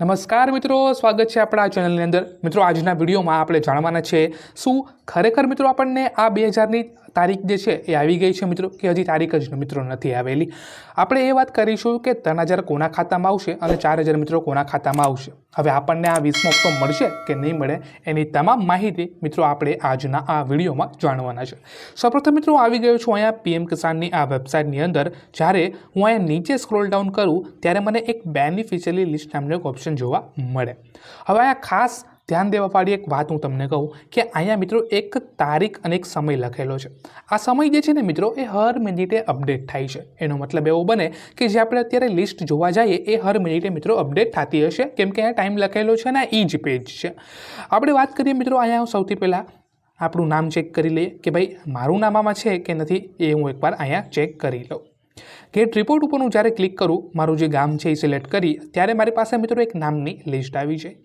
નમસ્કાર મિત્રો, સ્વાગત છે આપણા ચેનલની અંદર. મિત્રો, આજના વિડીયોમાં આપણે જાણવાના છે શું ખરેખર મિત્રો આપણને આ બે હજારની તારીખ જે છે એ આવી ગઈ છે મિત્રો, કે હજી તારીખ જ મિત્રો નથી આવેલી. આપણે એ વાત કરીશું કે ત્રણ હજાર કોના ખાતામાં આવશે અને ચાર હજાર મિત્રો કોના ખાતામાં આવશે. હવે આપણને આ વીસમો હપ્તો મળશે કે નહીં મળે, એની તમામ માહિતી મિત્રો આપણે આજના આ વિડીયોમાં જાણવાના છે. સૌપ્રથમ મિત્રો, આવી ગયો છું અહીંયા પીએમ કિસાનની આ વેબસાઇટની અંદર. જ્યારે હું અહીંયા નીચે સ્ક્રોલ ડાઉન કરું, ત્યારે મને એક બેનિફિશિયરી લિસ્ટ નામનો એક ઓપ્શન જોવા મળે. હવે અહીંયા ખાસ ધ્યાન દેવા પાડી એક વાત હું તમને કહું કે અહીંયા મિત્રો એક તારીખ અને એક સમય લખેલો છે. આ સમય જે છે ને મિત્રો એ હર મિનિટે અપડેટ થાય છે. એનો મતલબ એવો બને કે જે આપણે અત્યારે લિસ્ટ જોવા જઈએ એ હર મિનિટે મિત્રો અપડેટ થતી હશે. કેમ કે અહીંયા ટાઈમ લખેલો છે ને એ જ પેજ છે. આપણે વાત કરીએ મિત્રો અહીંયા સૌથી પહેલાં આપણું નામ ચેક કરી લઈએ કે ભાઈ મારું નામ આમાં છે કે નથી એ હું એકવાર અહીંયા ચેક કરી લઉં. ગેટ રિપોર્ટ ઉપર હું જ્યારે ક્લિક કરું, મારું જે ગામ છે એ સિલેક્ટ કરી, ત્યારે મારી પાસે મિત્રો એક નામની લિસ્ટ આવી છે.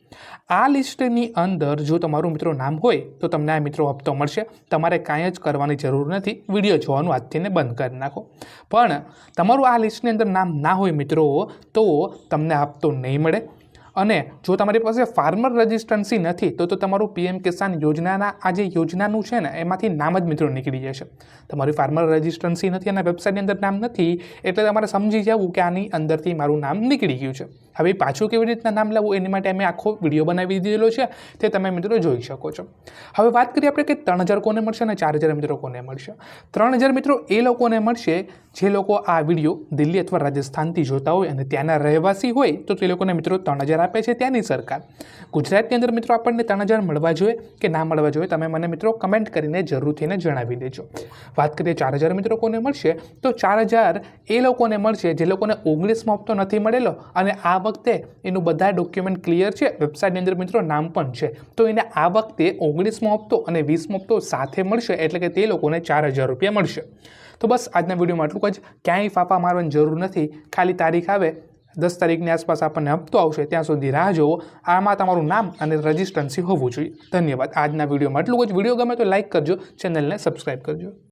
આ લિસ્ટની અંદર જો તમારું મિત્રો નામ હોય, તો તમને આ મિત્રો હપ્તો મળશે. તમારે કાંઈ જ કરવાની જરૂર નથી. વીડિયો જોવાનું આજથી ને બંધ કરી નાખો. પણ તમારું આ લિસ્ટની અંદર નામ ના હોય મિત્રો, તો તમને હપ્તો નહીં મળે. અને જો તમારી પાસે ફાર્મર રજિસ્ટન્સી નથી, તો તમારું પીએમ કિસાન યોજનાના આ જે યોજનાનું છે ને, એમાંથી નામ જ મિત્રો નીકળી જશે. તમારી ફાર્મર રજિસ્ટન્સી નથી અને વેબસાઇટની અંદર નામ નથી, એટલે તમારે સમજી જવું કે આની અંદરથી મારું નામ નીકળી ગયું છે. હવે પાછું કેવી રીતના નામ લાવવું એની માટે અમે આખો વીડિયો બનાવી દીધેલો છે, તે તમે મિત્રો જોઈ શકો છો. હવે વાત કરીએ આપણે કે ત્રણ હજાર કોને મળશે અને ચાર હજાર મિત્રો કોને મળશે? ત્રણ હજાર મિત્રો એ લોકોને મળશે જે લોકો આ વીડિયો દિલ્હી અથવા રાજસ્થાનથી જોતા હોય અને ત્યાંના રહેવાસી હોય, તો તે લોકોને મિત્રો ત્રણ હજાર આપે છે ત્યાંની સરકાર. ગુજરાતની અંદર મિત્રો આપણને ત્રણ હજાર મળવા જોઈએ કે ના મળવા જોઈએ, તમે મને મિત્રો કમેન્ટ કરીને જરૂરથીને જણાવી દેજો. વાત કરીએ ચાર હજાર મિત્રો કોને મળશે, તો ચાર હજાર એ લોકોને મળશે જે લોકોને ઓગણીસમાં હપ્તો નથી મળેલો અને આ વખતે એનું બધા ડોક્યુમેન્ટ ક્લિયર છે વેબસાઇટની અંદર મિત્રો નામ પણ છે. તો એને આ વખતે ઓગણીસમો હપ્તો અને વીસમો હપ્તો સાથે મળશે, એટલે કે તે લોકોને ચાર હજાર રૂપિયા મળશે. તો બસ આજના વિડીયોમાં આટલું જ. ક્યાંય ફાફા મારવાની જરૂર નથી. ખાલી તારીખ આવે, દસ તારીખની આસપાસ આપણને હપ્તો આવશે, ત્યાં સુધી રાહ જોવો આમાં તમારું નામ અને રજિસ્ટન્સી હોવું જોઈએ. ધન્યવાદ. આજના વિડીયોમાં આટલું જ. વીડિયો ગમે તો લાઇક કરજો, ચેનલને સબસ્ક્રાઈબ કરજો.